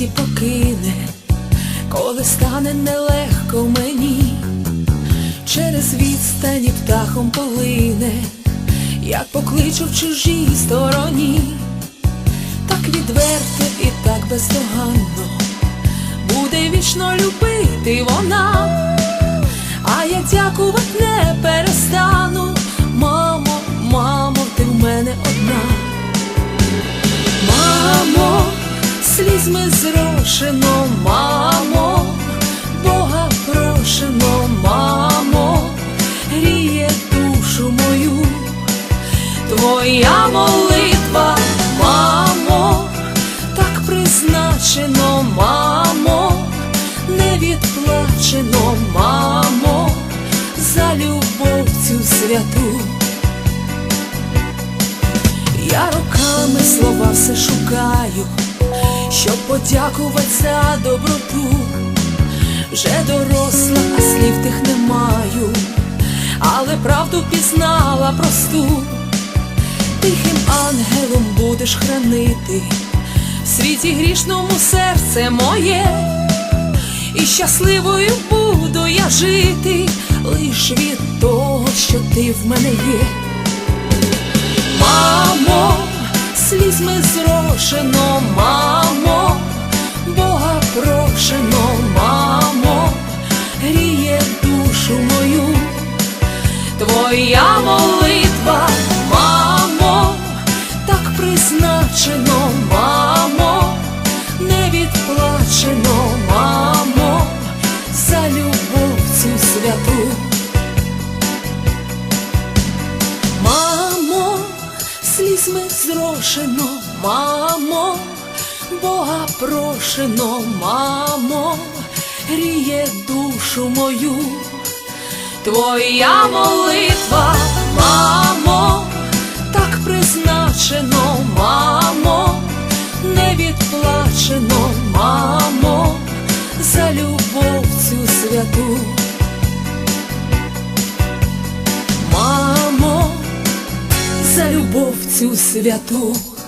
серці покине, коли стане нелегко мені, через відстані птахом полине, як покличу в чужій стороні, так відверто і так бездоганно буде вічно любити вона, а я дякувати не перестану. Слізьми зрошено, мамо, Бога прошено, мамо, гріє душу мою, твоя молитва, мамо, так призначено, мамо, не відплачено, мамо, за любов цю святу. Я роками слова все шукаю, подякувати за доброту. Вже доросла, а слів тих не маю, але правду пізнала просту. Тихим ангелом будеш хранити в світі грішному серце моє, і щасливою буду я жити лиш від того, що ти в мене є. Мамо, слізьми зрошено, мамо, Бога прошено, мамо, гріє душу мою, твоя слізьми зрошено, мамо, Бога прошено, мамо, гріє душу мою, твоя молитва, мамо, так призначено, мамо, не відплачено, мамо, за любов цю святу. Мамо, за любов цю святу.